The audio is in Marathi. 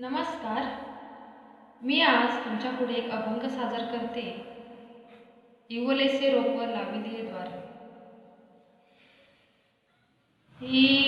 नमस्कार. मी आज तुमच्यापुढे एक अभंग सादर करते. इवलेसे रोपवर लाविले द्वार. ही